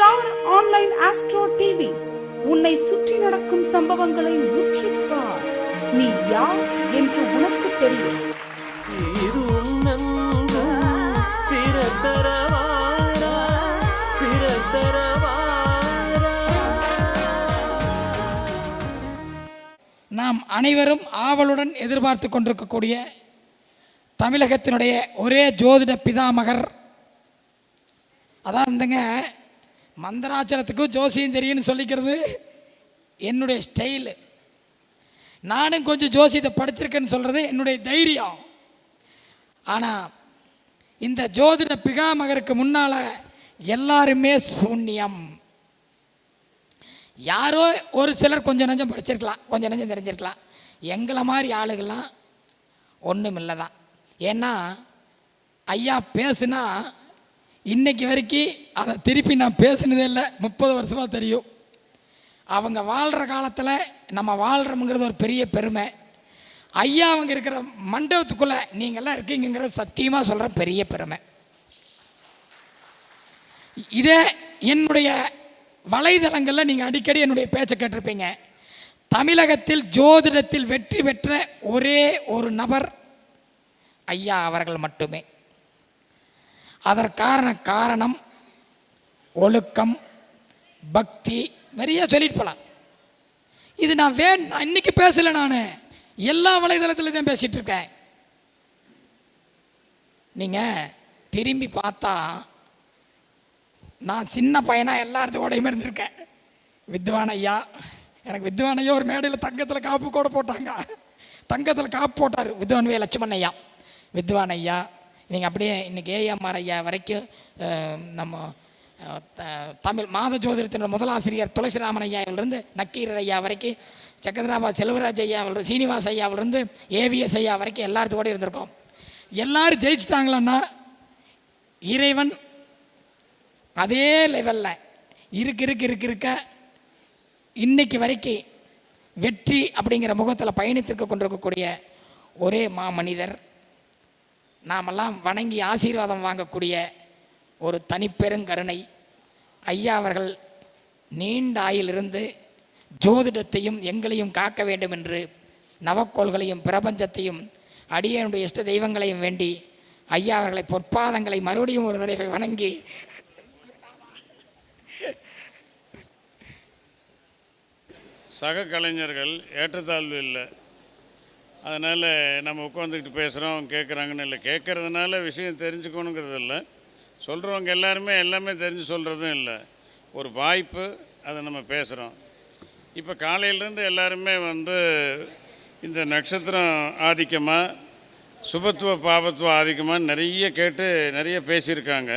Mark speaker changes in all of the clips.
Speaker 1: Star online astro TV. உன்னை சுற்றி நடக்கும் சம்பவங்களை உற்றுப்பார் நீ யார் என்று உனக்கு தெரியும்.
Speaker 2: இது உன்னன்பு பிறத்தரவாரா பிறத்தரவாரா.
Speaker 3: நாம் அனைவரும் ஆவலுடன் எதிர்பார்த்து கொண்டிருக்கக்கூடிய தமிழகத்தினுடைய ஒரே ஜோதிட பிதாமகர். அதான் இந்தங்க மந்திராச்சலத்துக்கும் ஜோசியம் தெரியும்னு சொல்லிக்கிறது என்னுடைய ஸ்டைலு நானும் கொஞ்சம் ஜோசியத்தை படிச்சிருக்கேன்னு சொல்கிறது என்னுடைய தைரியம். ஆனால் இந்த ஜோதிட பிகாமகருக்கு முன்னால் எல்லாருமே சூன்யம். யாரோ ஒரு சிலர் கொஞ்சம் நஞ்சம் படிச்சிருக்கலாம் கொஞ்சம் நஞ்சம் தெரிஞ்சிருக்கலாம். எங்களை மாதிரி ஆளுகள்லாம் ஒன்றும் இல்லை தான் ஏன்னா ஐயா பேசுனா இன்னைக்கு வரைக்கும் அதை திருப்பி நான் பேசினதே இல்லை. முப்பது வருஷமாக தெரியும். அவங்க வாழ்கிற காலத்தில் நம்ம வாழ்கிறோம்ங்கிறது ஒரு பெரிய பெருமை. ஐயா அவங்க இருக்கிற மண்டபத்துக்குள்ளே நீங்கள்லாம் இருக்கீங்கிறது சத்தியமாக சொல்கிற பெரிய பெருமை. இதே என்னுடைய வலைதளங்களில் நீங்கள் அடிக்கடி என்னுடைய பேச்சை கேட்டிருப்பீங்க. தமிழகத்தில் ஜோதிடத்தில் வெற்றி பெற்ற ஒரே ஒரு நபர் ஐயா அவர்கள் மட்டுமே. அதற்கான காரணம் ஒழுக்கம் பக்தி நிறைய சொல்லிட்டு போகலாம் இது நான் வே நான் இன்னைக்கு பேசலை நான். எல்லா வலைதளத்தில் தான் பேசிகிட்டு இருக்கேன். நீங்கள் திரும்பி பார்த்தா நான் சின்ன பையனாக எல்லா இடத்துக்கூடையுமே இருந்திருக்கேன். வித்வான் ஐயா எனக்கு வித்வான் ஐயா ஒரு மேடையில் தங்கத்தில் காப்பு கூட போட்டாங்க. தங்கத்தில் காப்பு போட்டார் வித்வான் வே லட்சுமண் ஐயா. வித்வான் ஐயா நீங்கள் அப்படியே இன்றைக்கி ஏஎம்ஆர் ஐயா வரைக்கும் நம்ம த- தமிழ் மாத ஜோதிடத்தின் முதலாசிரியர் துளசிராமன் ஐயாவிலிருந்து நக்கீரர் ஐயா வரைக்கும் சக்கரதாபா செல்வராஜ் ஐயாவிலிருந்து சீனிவாஸ் ஐயாவிலிருந்து ஏவிஎஸ் ஐயா வரைக்கும் எல்லாத்துக்கூட இருந்திருக்கோம். எல்லாரும் ஜெயிச்சிட்டாங்களான்னா இறைவன் அதே லெவலில் இருக்கு இருக்கு இருக்கு இருக்க இன்னைக்கு வரைக்கும் வெற்றி அப்படிங்கிற முகத்தில் பயணித்திருக்க கொண்டிருக்கக்கூடிய ஒரே மாமனிதர் நாமெல்லாம் வணங்கி ஆசீர்வாதம் வாங்கக்கூடிய ஒரு தனிப்பெருங்கருணை ஐயா அவர்கள் நீண்ட ஆயிலிருந்து ஜோதிடத்தையும் எங்களையும் காக்க வேண்டும் என்று நவக்கோள்களையும் பிரபஞ்சத்தையும் அடியனுடைய இஷ்ட தெய்வங்களையும் வேண்டி ஐயா அவர்களை பொற்பாதங்களை மறுபடியும் ஒரு தடவை வணங்கி
Speaker 4: சக கலைஞர்கள் ஏற்றத்தாழ்வு இல்லை. அதனால் நம்ம உட்காந்துக்கிட்டு பேசுகிறோம் கேட்குறாங்கன்னு இல்லை. கேட்குறதுனால விஷயம் தெரிஞ்சுக்கணுங்கிறது இல்லை. சொல்கிறவங்க எல்லாருமே எல்லாமே தெரிஞ்சு சொல்கிறதும் இல்லை. ஒரு வாய்ப்பு அதை நம்ம பேசுகிறோம் இப்போ காலையிலேருந்து எல்லாருமே வந்து இந்த நட்சத்திரம் ஆதிக்கமாக சுபத்துவ பாபத்துவ ஆதிக்கமாக நிறைய கேட்டு நிறைய பேசியிருக்காங்க.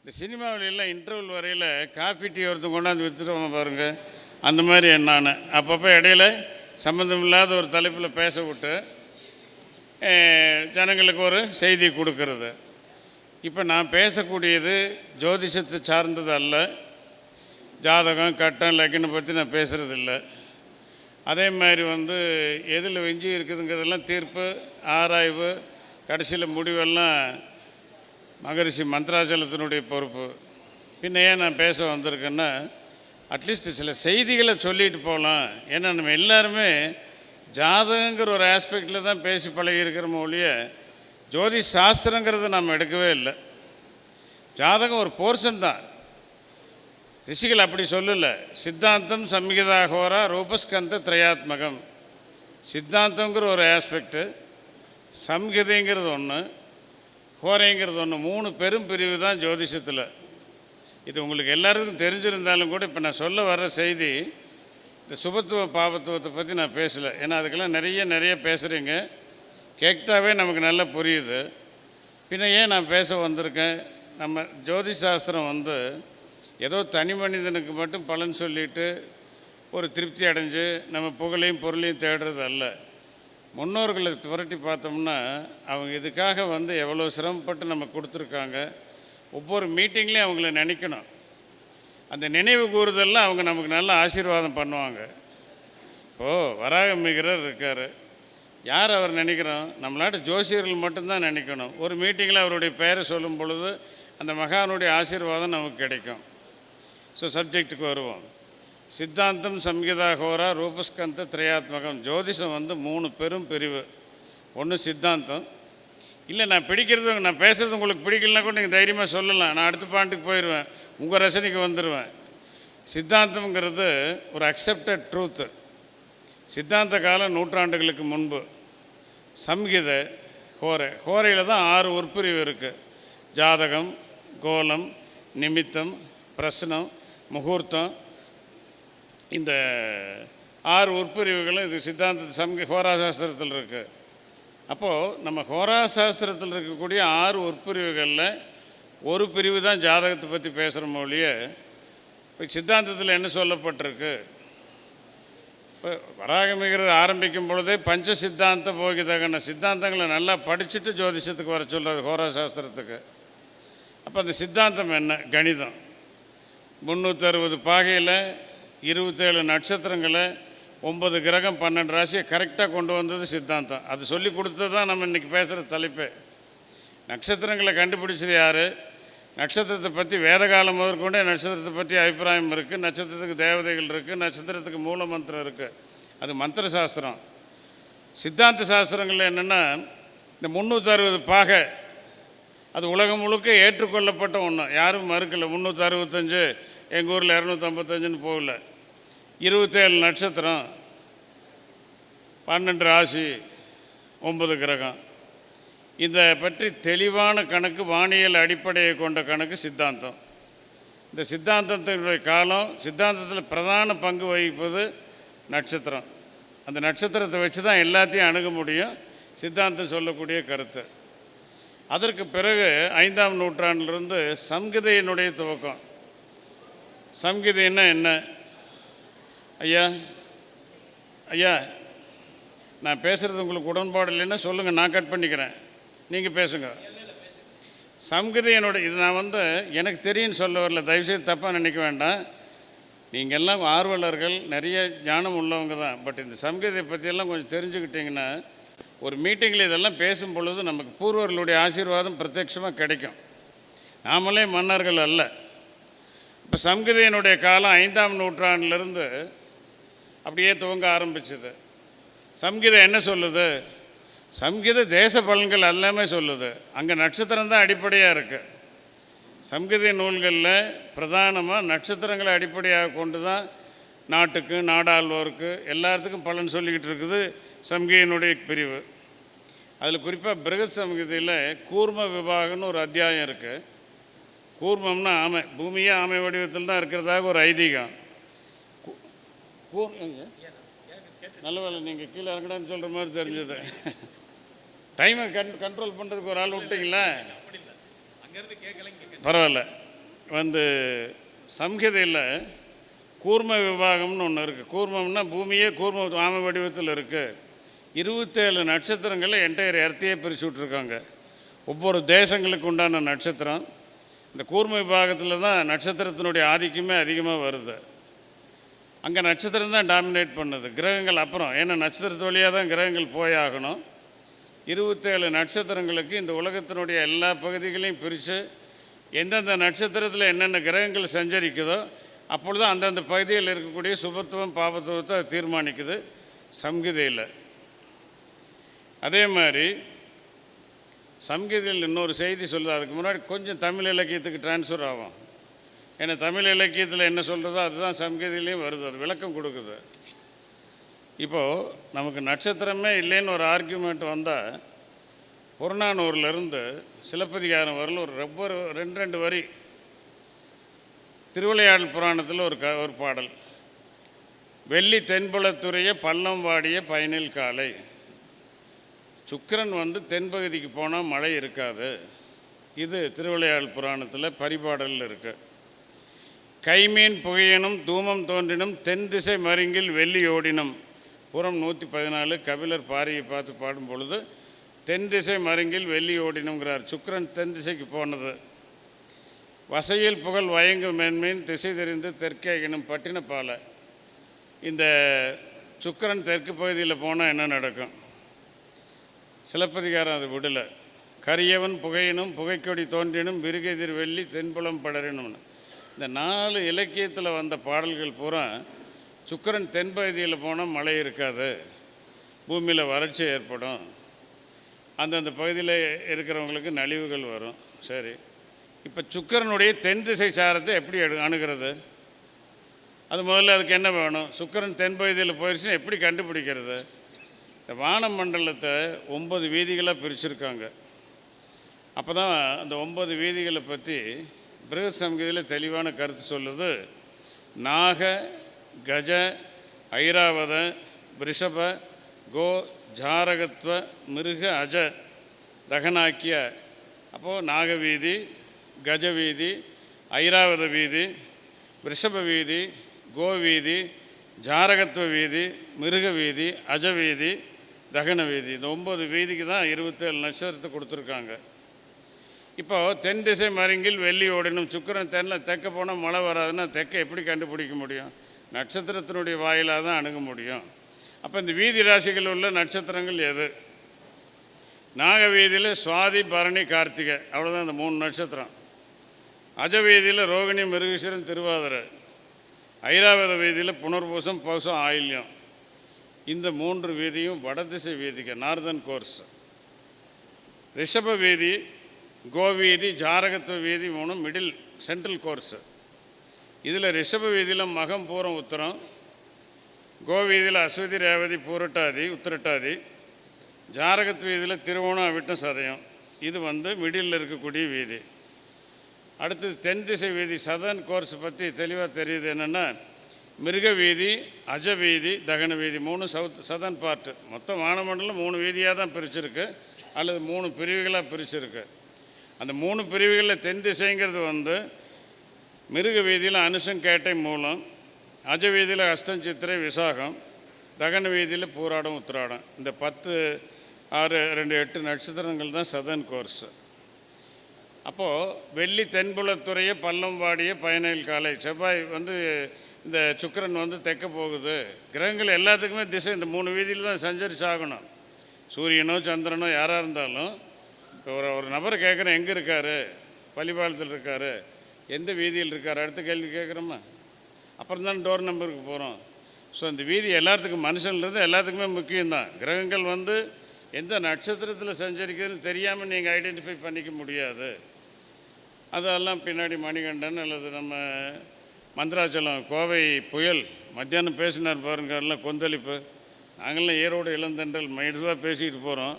Speaker 4: இந்த சினிமாவில் எல்லாம் இன்டர்வல் வரையில் காஃபி டீ ஒருத்தன் கொண்டாந்து விற்றுட்டு பாருங்கள் அந்த மாதிரி நான். அப்பப்போ இடையில சம்மந்தமில்லாத ஒரு தலைப்பில் பேச விட்டு ஜனங்களுக்கு ஒரு செய்தி கொடுக்கறது. இப்போ நான் பேசக்கூடியது ஜோதிஷத்தை சார்ந்தது அல்ல. ஜாதகம் கட்டம் லக்கினை பற்றி நான் பேசுகிறது இல்லை. அதே மாதிரி வந்து எதில் வெஞ்சி இருக்குதுங்கிறதெல்லாம் தீர்ப்பு ஆராய்வு கடைசியில் முடிவெல்லாம் மகரிஷி மந்த்ராச்சலத்தினுடைய பொறுப்பு. பின்ன ஏன் நான் பேச வந்திருக்கேன்னா அட்லீஸ்ட் சில செய்திகளை சொல்லிட்டு போகலாம் ஏன்னா நம்ம எல்லாருமே ஜாதகங்கிற ஒரு ஆஸ்பெக்டில் தான் பேசி பழகியிருக்கிறோமோ ஒழிய ஜோதி சாஸ்திரங்கிறது நம்ம எடுக்கவே இல்லை. ஜாதகம் ஒரு போர்ஷன் தான். ரிஷிகள் அப்படி சொல்லலை. சித்தாந்தம் சம்மிகிதாகோரா ரூபஸ்கந்த திரையாத்மகம். சித்தாந்தங்கிற ஒரு ஆஸ்பெக்டு சம்ஹிதைங்கிறது ஒன்று ஹோரைங்கிறது ஒன்று மூணு பெரும் பிரிவு தான் ஜோதிஷத்தில். இது உங்களுக்கு எல்லாருக்கும் தெரிஞ்சிருந்தாலும் கூட இப்போ நான் சொல்ல வர்ற செய்தி இந்த சுபத்துவ பாபத்துவத்தை பற்றி நான் பேசலை. ஏன்னா அதுக்கெல்லாம் நிறைய நிறைய பேசுகிறீங்க கேட்டாவே நமக்கு நல்லா புரியுது. பின்ன ஏன் நான் பேச வந்திருக்கேன்? நம்ம ஜோதிஷ் சாஸ்திரம் வந்து ஏதோ தனி மனிதனுக்கு மட்டும் பலன் சொல்லிட்டு ஒரு திருப்தி அடைஞ்சு நம்ம புகழையும் பொருளையும் தேடுறது அல்ல. முன்னோர்களை புரட்டி பார்த்தோம்னா அவங்க இதுக்காக வந்து எவ்வளோ சிரமப்பட்டு நம்ம கொடுத்துருக்காங்க. ஒவ்வொரு மீட்டிங்லேயும் அவங்கள நினைக்கணும். அந்த நினைவு கூறுதலில் அவங்க நமக்கு நல்ல ஆசீர்வாதம் பண்ணுவாங்க. ஓ வராக மிகரர் இருக்கார். யார் அவர் நினைக்கிறோம்? நம்மளாட்ட ஜோசியர்கள் மட்டும்தான் நினைக்கணும். ஒரு மீட்டிங்கில் அவருடைய பெயரை சொல்லும் பொழுது அந்த மகானுடைய ஆசீர்வாதம் நமக்கு கிடைக்கும். ஸோ சப்ஜெக்ட்டுக்கு வருவோம். சித்தாந்தம் சம்ஹிதா ஹோரா ரூபஸ்கந்த திரையாத்மகம். ஜோதிஷம் வந்து மூணு பெரும் பிரிவு. ஒன்று சித்தாந்தம் இல்லை நான் பிடிக்கிறது நான் பேசுகிறது உங்களுக்கு பிடிக்கலனா கூட நீங்கள் தைரியமாக சொல்லலாம். நான் அடுத்த பாண்டுக்கு போயிடுவேன் உங்கள் ரசனைக்கு வந்துடுவேன் சித்தாந்தம்ங்கிறது ஒரு அக்செப்டட் ட்ரூத்து சித்தாந்த கால நூற்றாண்டுகளுக்கு முன்பு. சம்ஹித ஹோரை ஹோரையில் தான் ஆறு உட்பிரிவு இருக்குது ஜாதகம் கோலம் நிமித்தம் பிரசனம் முகூர்த்தம். இந்த ஆறு உட்பிரிவுகளும் இது சித்தாந்த சம்கி ஹோராசாஸ்திரத்தில் இருக்குது அப்போது நம்ம ஹோராசாஸ்திரத்தில் இருக்கக்கூடிய ஆறு உட்பிரிவுகளில் ஒரு பிரிவு தான் ஜாதகத்தை பற்றி பேசுகிற மொழிய இப்போ சித்தாந்தத்தில் என்ன சொல்லப்பட்டிருக்கு? இப்போ வராகமிகிறது ஆரம்பிக்கும் பொழுதே பஞ்ச சித்தாந்த போகிதகன சித்தாந்தங்களை நல்லா படிச்சுட்டு ஜோதிஷத்துக்கு வர சொல்கிறது ஹோராசாஸ்திரத்துக்கு அப்போ அந்த சித்தாந்தம் என்ன? கணிதம். முந்நூற்றறுபது பாகையில் இருபத்தேழு நட்சத்திரங்களை ஒம்பது கிரகம் பன்னெண்டு ராசியை கரெக்டாக கொண்டு வந்தது சித்தாந்தம். அது சொல்லி கொடுத்தது தான் நம்ம இன்றைக்கி பேசுகிற தலைப்பே. நட்சத்திரங்களை கண்டுபிடிச்சது யார்? நட்சத்திரத்தை பற்றி வேதகாலம் முதற்கொண்டே நட்சத்திரத்தை பற்றி அபிப்பிராயம் இருக்குது நட்சத்திரத்துக்கு தேவதைகள் இருக்குது நட்சத்திரத்துக்கு மூல மந்திரம் இருக்குது அது மந்திர சாஸ்திரம். சித்தாந்த சாஸ்திரங்கள் என்னென்னா இந்த முந்நூற்றி அறுபது பாகை அது உலகம் முழுக்க ஏற்றுக்கொள்ளப்பட்ட ஒன்று யாரும் மறுக்கலை. முந்நூற்றி அறுபத்தஞ்சு எங்கள் ஊரில் இரநூத்தம்பத்தஞ்சுன்னு போகல. இருபத்தேழு நட்சத்திரம் பன்னெண்டு ராசி ஒன்பது கிரகம். இதை பற்றி தெளிவான கணக்கு வானியல் அடிப்படையை கொண்ட கணக்கு சித்தாந்தம். இந்த சித்தாந்தத்தினுடைய காலம் சித்தாந்தத்தில் பிரதான பங்கு வகிப்பது நட்சத்திரம். அந்த நட்சத்திரத்தை வச்சு தான் எல்லாத்தையும் அணுக முடியும். சித்தாந்தம் சொல்லக்கூடிய கருத்து. அதற்கு பிறகு ஐந்தாம் நூற்றாண்டிலிருந்து சம்கிதையினுடைய துவக்கம். சம்கிதைன்னா என்ன? ஐயா ஐயா நான் பேசுகிறது உங்களுக்கு உடன்பாடு இல்லைன்னா சொல்லுங்கள் நான் கட் பண்ணிக்கிறேன். நீங்கள் பேசுங்க. சம்கிதையினுடைய இது நான் வந்து எனக்கு தெரியும்னு சொல்ல வரல தயவுசெய்து தப்பாக நினைக்க வேண்டாம். நீங்கள் எல்லாம் ஆர்வலர்கள் நிறைய ஞானம் உள்ளவங்க தான். பட் இந்த சம்கிருதியை பற்றியெல்லாம் கொஞ்சம் தெரிஞ்சுக்கிட்டிங்கன்னா ஒரு மீட்டிங்கில் இதெல்லாம் பேசும் பொழுது நமக்கு பூர்வர்களுடைய ஆசீர்வாதம் பிரத்யட்சமாக கிடைக்கும். நாமளே மன்னர்கள் அல்ல. இப்போ சம்கிருதியினுடைய காலம் ஐந்தாம் நூற்றாண்டிலிருந்து அப்படியே துவங்க ஆரம்பிச்சது. சம்கீதம் என்ன சொல்லுது? சம்கீத தேச பலன்கள் எல்லாமே சொல்லுது. அங்கே நட்சத்திரம் தான் அடிப்படையாக இருக்குது சம்கீத நூல்களில் பிரதானமாக நட்சத்திரங்களை அடிப்படையாக கொண்டு தான் நாட்டுக்கு நாடாள்வோருக்கு எல்லாத்துக்கும் பலன் சொல்லிக்கிட்டு இருக்குது சம்கிதையினுடைய பிரிவு. அதில் குறிப்பாக பிரகத் சம்கிதையில் கூர்ம விபாகம்னு ஒரு அத்தியாயம் இருக்குது கூர்மம்னா ஆமை பூமியே ஆமை வடிவத்தில் தான் இருக்கிறதாக ஒரு ஐதீகம். கூர் எங்க நல்ல வேலை நீங்கள் கீழே இறங்கடான்னு சொல்கிற மாதிரி தெரிஞ்சது. டைமை கன் கண்ட்ரோல் பண்ணுறதுக்கு ஒரு ஆள் விட்டீங்களா? பரவாயில்ல. வந்து சம்ஹிதையில் கூர்ம விபாகம்னு ஒன்று இருக்குது கூர்மம்னா பூமியே கூர்ம வாம வடிவத்தில் இருக்குது இருபத்தேழு நட்சத்திரங்களை என்டையர் எர்த்தையே பிரித்து விட்ருக்காங்க ஒவ்வொரு தேசங்களுக்கு உண்டான நட்சத்திரம். இந்த கூர்ம விபாகத்தில் தான் நட்சத்திரத்தினுடைய ஆதிக்கமே அதிகமாக வருது. அங்கே நட்சத்திரம் தான் டாமினேட் பண்ணுது. கிரகங்கள் அப்புறம். ஏன்னா நட்சத்திரத்து வழியாக தான் கிரகங்கள் போயாகணும் இருபத்தேழு நட்சத்திரங்களுக்கு இந்த உலகத்தினுடைய எல்லா பகுதிகளையும் பிரித்து எந்தெந்த நட்சத்திரத்தில் என்னென்ன கிரகங்கள் சஞ்சரிக்குதோ அப்பொழுது அந்தந்த பகுதியில் இருக்கக்கூடிய சுபத்துவம் பாபத்துவத்தை தீர்மானிக்குது. சம்கிதையில் அதே மாதிரி சம்கீதையில் இன்னொரு செய்தி சொல்லுது. அதுக்கு முன்னாடி கொஞ்சம் தமிழ் இலக்கியத்துக்கு ட்ரான்ஸ்ஃபர் ஆகும். ஏன்னா தமிழ் இலக்கியத்தில் என்ன சொல்கிறதோ அதுதான் சம்கீதியிலையும் வருது அது விளக்கம் கொடுக்குது. இப்போது நமக்கு நட்சத்திரமே இல்லைன்னு ஒரு ஆர்கியூமெண்ட் வந்தால் புறநானூர்லேருந்து சிலப்பதிகாரம் வரல ஒரு ஒவ்வொரு ரெண்டு ரெண்டு வரி. திருவிளையாடல் புராணத்தில் ஒரு க ஒரு பாடல். வெள்ளி தென்புலத்துறைய பள்ளம் வாடிய பயனில் காலை. சுக்கிரன் வந்து தென்பகுதிக்கு போனால் மழை இருக்காது. இது திருவிளையாடல் புராணத்தில் பரிபாடலில் இருக்குது கைமீன் புகையினும் தூமம் தோன்றினும் தென் திசை மருங்கில் வெள்ளி ஓடினும். புறம் நூற்றி பதினாலு கபிலர் பாரியை பார்த்து பாடும் பொழுது தென் திசை மருங்கில் வெள்ளி ஓடினுங்கிறார் சுக்கிரன் தென் திசைக்கு போனது. வசையில் புகழ் வயங்கு மென்மீன் திசை தெரிந்து தெற்கே எனும் பட்டினப்பாலை இந்த சுக்கிரன் தெற்கு பகுதியில் போனால் என்ன நடக்கும்? சிலப்பதிகாரம் அது விடலை. கரியவன் புகையினும் புகைக்கொடி தோன்றினும் விருகெதிர் வெள்ளி தென்புலம் படரினும்னு. இந்த நாலு இலக்கியத்தில் வந்த பாடல்கள் பூரா சுக்கிரன் தென்பகுதியில் போனால் மழை இருக்காது. பூமியில் வறட்சி ஏற்படும். அந்தந்த பகுதியில் இருக்கிறவங்களுக்கு நலிவுகள் வரும். சரி. இப்போ சுக்கிரனுடைய தென் திசை சாரத்தை எப்படி எடு அணுகிறது? அது முதல்ல அதுக்கு என்ன வேணும்? சுக்கிரன் தென் பகுதியில் போயிடுச்சுன்னா எப்படி கண்டுபிடிக்கிறது? இந்த வானமண்டலத்தை ஒன்பது வீதிகளாக பிரிச்சுருக்காங்க. அப்போ தான் அந்த ஒம்பது வீதிகளை பற்றி பிருகத் தெளிவான கருத்து சொல்லுது. நாக கஜ ஐராவத ரிஷப கோ ஜாரகத்வ மிருக அஜ தகனாக்கிய. அப்போது நாகவீதி கஜவீதி ஐராவத வீதி ரிஷப வீதி கோவீதி ஜாரகத்துவ வீதி மிருக வீதி அஜ வீதி தகன வீதி. இந்த ஒம்பது வீதிக்கு தான் இருபத்தேழு நட்சத்திரத்தை கொடுத்துருக்காங்க. இப்போது தென் திசை மருங்கில் வெள்ளி ஓடினும் சுக்கரன் தென்னில் தெக்க போனால் மழை வராதுன்னா தெற்க எப்படி கண்டுபிடிக்க முடியும்? நட்சத்திரத்தினுடைய வாயிலாக தான் அணுக முடியும். அப்போ இந்த வீதி ராசிகள் உள்ள நட்சத்திரங்கள் எது? நாக வீதியில் சுவாதி பரணி கார்த்திகை அவ்வளோதான் இந்த மூணு நட்சத்திரம். அஜ வீதியில் ரோகிணி மிருகேஸ்வரன் திருவாதிரை. ஐராவத வீதியில் புனர்பூசம் பௌசம் ஆயில்யம். இந்த மூன்று வீதியும் வடதிசை வீதிக்கு நார்தன் கோர்ஸ். ரிஷப வீதி கோவீதி ஜாரகத்துவ வீதி மூணு மிடில் சென்ட்ரல் கோர்ஸு இதில் ரிஷப வீதியில் மகம் பூரம் உத்தரம். கோவீதியில் அஸ்வதி ரேவதி பூரட்டாதி உத்திரட்டாதி. ஜாரகத்து வீதியில் திருவோணம் அவிட்டம் சதயம். இது வந்து மிடில் இருக்கக்கூடிய வீதி. அடுத்தது தென் திசை வீதி சதன் கோர்ஸ் பற்றி தெளிவாக தெரியுது என்னென்னா மிருக வீதி அஜ வீதி தகன வீதி மூணு சவுத் சதன் பார்ட்டு மொத்தம் வானமண்டலம் மூணு வீதியாக தான் பிரிச்சிருக்கு. அல்லது மூணு பிரிவுகளாக பிரிச்சிருக்கு. அந்த மூணு பிரிவுகளில் தென் திசைங்கிறது வந்து மிருக வீதியில் அனுஷம் கேட்டை மூலம் அஜ வீதியில் அஸ்தம் சித்திரை விசாகம் தகன வீதியில் பூராடம் உத்திராடம். இந்த பத்து ஆறு ரெண்டு எட்டு நட்சத்திரங்கள் தான் சதன் கோர்ஸ் அப்போது வெள்ளி தென்புலத்துறைய பள்ளம் பயணிகள் காலை செவ்வாய் வந்து இந்த சுக்கரன் வந்து தைக்க போகுது. கிரகங்கள் எல்லாத்துக்குமே திசை இந்த மூணு வீதியில் தான் சஞ்சரிச்சு ஆகணும் சூரியனோ சந்திரனோ யாராக இருந்தாலும் இப்போ ஒரு ஒரு நபர் கேட்குறேன் எங்கே இருக்கார்? பள்ளிப்பாளத்தில் இருக்கார். எந்த வீதியில் இருக்கார்? அடுத்த கேள்வி கேட்குறோமா? அப்புறம் தான் டோர் நம்பருக்கு போகிறோம் ஸோ இந்த வீதி எல்லாத்துக்கும் மனுஷன்லேருந்து எல்லாத்துக்குமே முக்கியம்தான். கிரகங்கள் வந்து எந்த நட்சத்திரத்தில் சஞ்சரிக்குதுன்னு தெரியாமல் நீங்கள் ஐடென்டிஃபை பண்ணிக்க முடியாது. அதெல்லாம் பின்னாடி மணிகண்டன் அல்லது நம்ம மந்திராச்சலம் கோவை புயல் மத்தியானம் பேசினார் பாருங்க எல்லாம் கொந்தளிப்பு. நாங்களாம் ஈரோடு இளந்தண்டல் மெதுவாக பேசிக்கிட்டு போகிறோம்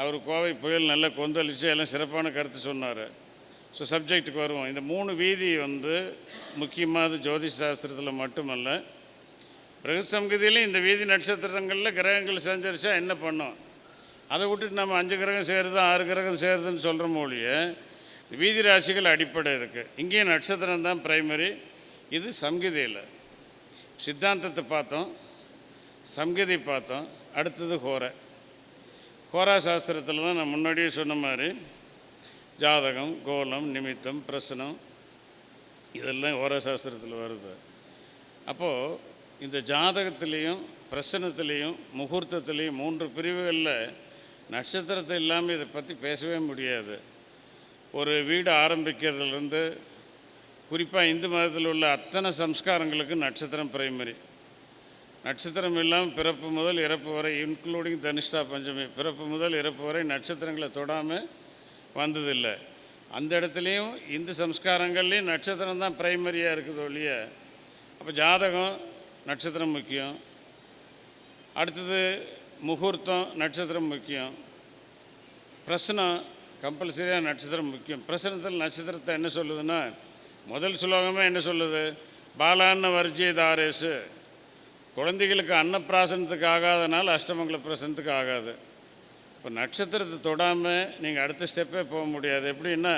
Speaker 4: அவர் கோவை புயல் நல்லா கொந்தளித்து எல்லாம் சிறப்பான கருத்து சொன்னார். ஸோ சப்ஜெக்ட்டுக்கு வருவோம். இந்த மூணு வீதி வந்து முக்கியமாக ஜோதிஷ் சாஸ்திரத்தில் மட்டுமல்ல. பிரகசங்கதியிலும் இந்த வீதி நட்சத்திரங்களில் கிரகங்கள் செஞ்சிருச்சா என்ன பண்ணோம்? அதை விட்டுட்டு நம்ம அஞ்சு கிரகம் சேருது ஆறு கிரகம் சேருதுன்னு சொல்கிற மொழிய வீதி ராசிகள் அடிப்படை இருக்குது இங்கேயும் நட்சத்திரம் தான் பிரைமரி இது சம்கிதையில். சித்தாந்தத்தை பார்த்தோம். சம்கிதை பார்த்தோம். அடுத்தது ஹோரை ஹோரா சாஸ்திரத்தில் தான் நான் முன்னாடியே சொன்ன மாதிரி ஜாதகம் கோலம் நிமித்தம் பிரசனம் இதெல்லாம் ஹோரா சாஸ்திரத்தில் வருது. அப்போது இந்த ஜாதகத்திலையும் பிரசனத்துலேயும் முகூர்த்தத்துலேயும் மூன்று பிரிவுகளில் நட்சத்திரத்தை இல்லாமல் இதை பற்றி பேசவே முடியாது. ஒரு வீடு ஆரம்பிக்கிறதுலேருந்து குறிப்பாக இந்து மதத்தில் உள்ள அத்தனை சம்ஸ்காரங்களுக்கு நட்சத்திரம் பிரைமரி நட்சத்திரம் இல்லாமல் பிறப்பு முதல் இறப்பு வரை இன்க்ளூடிங் தனிஷ்டா பஞ்சமி பிறப்பு முதல் இறப்பு வரை நட்சத்திரங்களை தொடாமல் வந்ததில்லை. அந்த இடத்துலையும் இந்து சம்ஸ்காரங்கள்லேயும் நட்சத்திரம் தான் பிரைமரியாக இருக்குது ஒழிய அப்போ ஜாதகம் நட்சத்திரம் முக்கியம். அடுத்தது முகூர்த்தம் நட்சத்திரம் முக்கியம். பிரசனம் கம்பல்சரியாக நட்சத்திரம் முக்கியம். பிரசனத்தில் நட்சத்திரத்தை என்ன சொல்லுதுன்னா முதல் சுலோகமே என்ன சொல்லுது? பாலான்ன வர்ஜிய தாரேசு குழந்தைகளுக்கு அன்னப்பிராசனத்துக்கு ஆகாதனால அஷ்டமங்கல பிரசனத்துக்கு ஆகாது. இப்போ நட்சத்திரத்தை தொடாமல் நீங்கள் அடுத்த ஸ்டெப்பே போக முடியாது. எப்படின்னா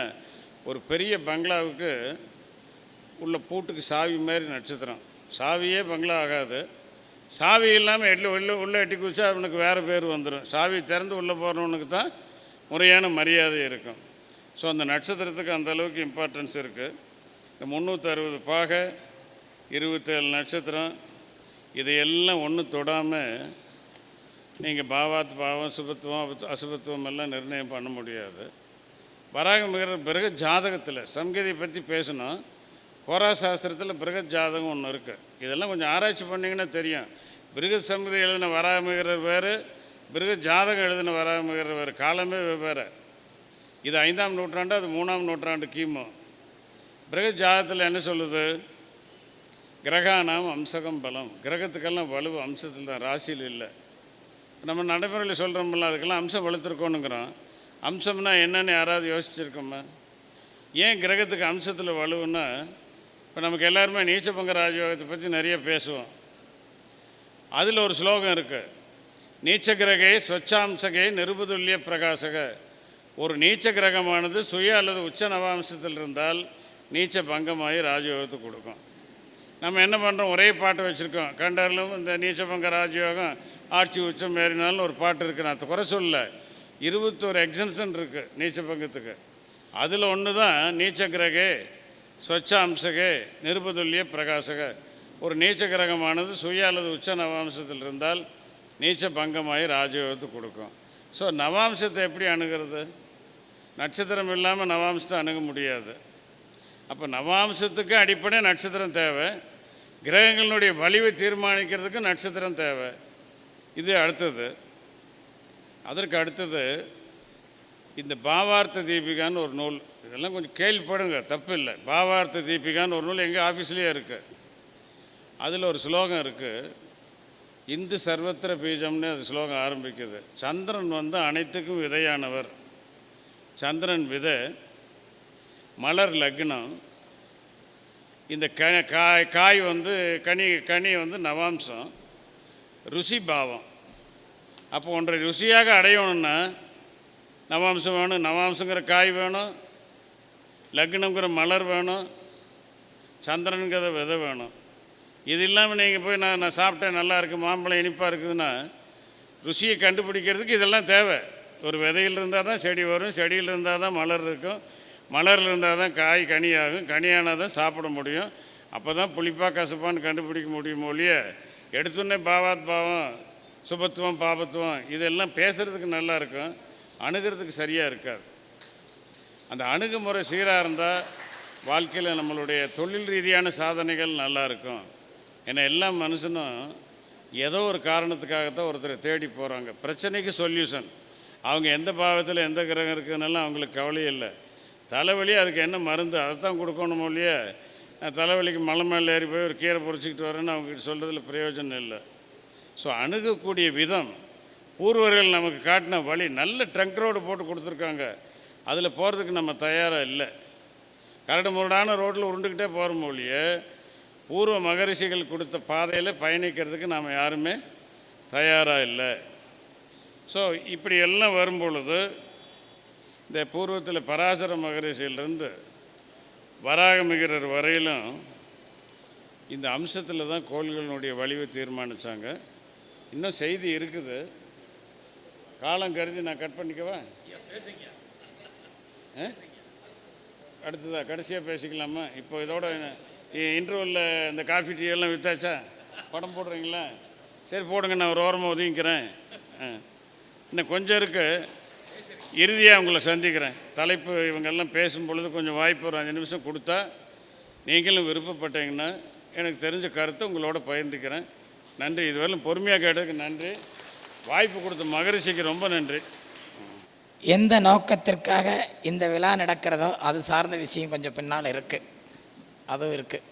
Speaker 4: ஒரு பெரிய பங்களாவுக்கு உள்ள பூட்டுக்கு சாவி மாதிரி நட்சத்திரம். சாவியே பங்களா ஆகாது. சாவி இல்லாமல் எட்ல உள்ள உள்ளே எட்டி குதிச்சா அவனுக்கு வேறு பேர் வந்துடும் சாவி திறந்து உள்ளே போகிறவனுக்கு தான் முறையான மரியாதை இருக்கும். ஸோ அந்த நட்சத்திரத்துக்கு அந்த அளவுக்கு இம்பார்ட்டன்ஸ் இருக்குது இந்த முந்நூற்றி அறுபது பாகை இருபத்தேழு நட்சத்திரம் இதையெல்லாம் ஒன்றும் தொடாமல் நீங்கள் பாவாத் பாவம் சுபத்துவம் அசுபத்துவம் எல்லாம் நிர்ணயம் பண்ண முடியாது. வராக மிகிற பிறகு ஜாதகத்தில் சம்கதியை பற்றி பேசணும். ஹோரா சாஸ்திரத்தில் பிருகத் ஜாதகம் ஒன்று இருக்குது இதெல்லாம் கொஞ்சம் ஆராய்ச்சி பண்ணிங்கன்னா தெரியும். பிருகத் சமிதி எழுதின வராமிகிறர் வேறு பிருகத் ஜாதகம் எழுதின வராமிகிறர் வேறு காலமே வெவ்வேறு. இது ஐந்தாம் நூற்றாண்டு அது மூணாம் நூற்றாண்டு கிமு. பிருகத் ஜாதகத்தில் என்ன சொல்லுது? கிரகானாம் அம்சகம் பலம். கிரகத்துக்கெல்லாம் வலு அம்சத்தில் தான் ராசியில் இல்லை. நம்ம நடைமுறையில் சொல்கிறோம்ல அதுக்கெல்லாம் அம்சம் வலுத்திருக்கோனுங்கிறோம் அம்சம்னா என்னன்னு யாராவது யோசிச்சிருக்கோமா? ஏன் கிரகத்துக்கு அம்சத்தில் வலுவுன்னா இப்போ நமக்கு எல்லாருமே நீச்சபங்க ராஜயோகத்தை பற்றி நிறைய பேசுவோம். அதில் ஒரு ஸ்லோகம் இருக்குது நீச்ச கிரகே ஸ்வச்சாம்சகே நிருபதுல்லிய பிரகாசக. ஒரு நீச்ச கிரகமானது சுய அல்லது உச்ச நவாம்சத்தில் இருந்தால் நீச்ச பங்கமாகி ராஜயோகத்தை கொடுக்கும். நம்ம என்ன பண்ணுறோம் ஒரே பாட்டு வச்சுருக்கோம். கண்டாலும் இந்த நீச்சபங்க ராஜயோகம் ஆட்சி உச்சம் ஏறினாலும் ஒரு பாட்டு இருக்குது நான் குறை சொல்ல இருபத்தோரு எக்ஸம்ஷன் இருக்குது நீச்சபங்கத்துக்கு அதில் ஒன்று தான் நீச்ச கிரகே ஸ்வச்ச அம்சகே நிருபதுல்லிய பிரகாசக. ஒரு நீச்ச கிரகமானது சுய அல்லது உச்ச நவாம்சத்தில் இருந்தால் நீச்ச பங்கமாகி ராஜயோகத்தை கொடுக்கும். ஸோ நவாம்சத்தை எப்படி அணுகிறது? நட்சத்திரம் இல்லாமல் நவாம்சத்தை அணுக முடியாது. அப்போ நவாம்சத்துக்கு அடிப்படை நட்சத்திரம் தேவை. கிரகங்களுடைய வலிவை தீர்மானிக்கிறதுக்கு நட்சத்திரம் தேவை. இது அடுத்தது. அதற்கு அடுத்தது இந்த பாவார்த்த தீபிகான்னு ஒரு நூல் இதெல்லாம் கொஞ்சம் கேள்விப்படுங்க தப்பு இல்லை. பாவார்த்த தீபிகான்னு ஒரு நூல் எங்கள் ஆஃபீஸ்லேயே இருக்குது அதில் ஒரு ஸ்லோகம் இருக்குது இந்து சர்வத்திர பீஜம்னு அது ஸ்லோகம் ஆரம்பிக்குது. சந்திரன் வந்து அனைத்துக்கும் விதையானவர். சந்திரன் விதை மலர் லக்னம் இந்த க காய் காய் வந்து கனி கனி வந்து நவாம்சம் ருசி பாவம். அப்போ ஒன்றை ருசியாக அடையணும்னா நவாம்சம் வேணும் நவாம்சங்கிற காய் வேணும் லக்னங்கிற மலர் வேணும் சந்திரனுங்கிற விதை வேணும். இது இல்லாமல் நீங்கள் போய் நான் நான் சாப்பிட்டேன் நல்லா இருக்குது மாம்பழம் இனிப்பாக இருக்குதுன்னா ருசியை கண்டுபிடிக்கிறதுக்கு இதெல்லாம் தேவை. ஒரு விதையில் இருந்தால் தான் செடி வரும் செடியில் இருந்தால் தான் மலர் இருக்கும் மலரில் இருந்தால் தான் காய் கனியாகும் கனியானால் தான் சாப்பிட முடியும். அப்போ தான் புளிப்பா கசப்பான்னு கண்டுபிடிக்க முடியும் ஒழிய எடுத்தோடனே பாவாத் பாவம் சுபத்துவம் பாபத்துவம் இதெல்லாம் பேசுகிறதுக்கு நல்லா இருக்கும். அணுகிறதுக்கு சரியாக இருக்காது. அந்த அணுகுமுறை சீராக இருந்தால் வாழ்க்கையில் நம்மளுடைய தொழில் ரீதியான சாதனைகள் நல்லா இருக்கும். ஏன்னா எல்லா மனுஷனும் ஏதோ ஒரு காரணத்துக்காகத்தான் ஒருத்தரை தேடி போகிறாங்க பிரச்சனைக்கு சொல்யூஷன் அவங்க எந்த பாவத்தில் எந்த கிரகம் இருக்குதுனாலும் அவங்களுக்கு கவலையே இல்லை. தலைவலி அதுக்கு என்ன மருந்து? அதை தான் கொடுக்கணும் இல்லையே? நான் தலைவலிக்கு மலை மேலே ஏறி போய் ஒரு கீரை பொறிச்சிக்கிட்டு வரேன்னு அவங்ககிட்ட சொல்கிறதுல பிரயோஜனம் இல்லை. ஸோ அணுகக்கூடிய விதம் பூர்வர்கள் நமக்கு காட்டின வழி நல்ல ட்ரங்க் ரோடு போட்டு கொடுத்துருக்காங்க. அதில் போகிறதுக்கு நம்ம தயாராக இல்லை. கரடு முரடான ரோட்டில் உருண்டுக்கிட்டே போகிறோம் ஒழிய பூர்வ மகரிஷிகள் கொடுத்த பாதையில் பயணிக்கிறதுக்கு நாம் யாருமே தயாராக இல்லை. ஸோ இப்படியெல்லாம் வரும் வரும்பொழுது இந்த பூர்வத்தில் பராசர மகரிஷியிலிருந்து வராகமிகிறர் வரையிலும் இந்த அம்சத்தில் தான் கோள்களினுடைய வலிவை தீர்மானித்தாங்க இன்னும் செய்தி இருக்குது. காலம் கருதி நான் கட் பண்ணிக்கவா? ஆ? அடுத்ததா கடைசியாக பேசிக்கலாமா? இப்போ இதோட இன்டர்வலில் இந்த காஃபி டீ எல்லாம் வித்தாச்சா? படம் போடுறீங்களா? சரி போடுங்க நான் ஒரு ஓரமாக ஒதுங்கிக்கிறேன். ஆ. இன்னும் கொஞ்சம் இருக்குது இறுதியாக உங்களை சந்திக்கிறேன். தலைப்பு இவங்கெல்லாம் பேசும் பொழுது கொஞ்சம் வாய்ப்பு ஒரு அஞ்சு நிமிஷம் கொடுத்தா நீங்களும் விருப்பப்பட்டீங்கன்னா எனக்கு தெரிஞ்ச கருத்தை உங்களோட பகிர்ந்துக்கிறேன். நன்றி. இதுவரையிலும் பொறுமையாக கேட்டதுக்கு நன்றி. வாய்ப்பு கொடுத்த மகரிஷிக்கு ரொம்ப நன்றி.
Speaker 3: எந்த நோக்கத்திற்காக இந்த விழா நடக்கிறதோ அது சார்ந்த விஷயம் கொஞ்சம் பின்னால் இருக்குது அதுவும் இருக்குது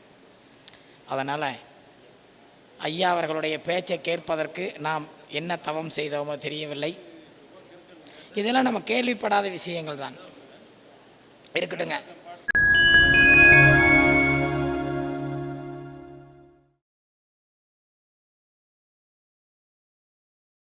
Speaker 3: அதனால் ஐயா அவர்களுடைய பேச்சை கேட்பதற்கு நாம் என்ன தவம் செய்தோமோ தெரியவில்லை. இதெல்லாம் நம்ம கேள்விப்படாத விஷயங்கள் தான் இருக்கட்டுங்க.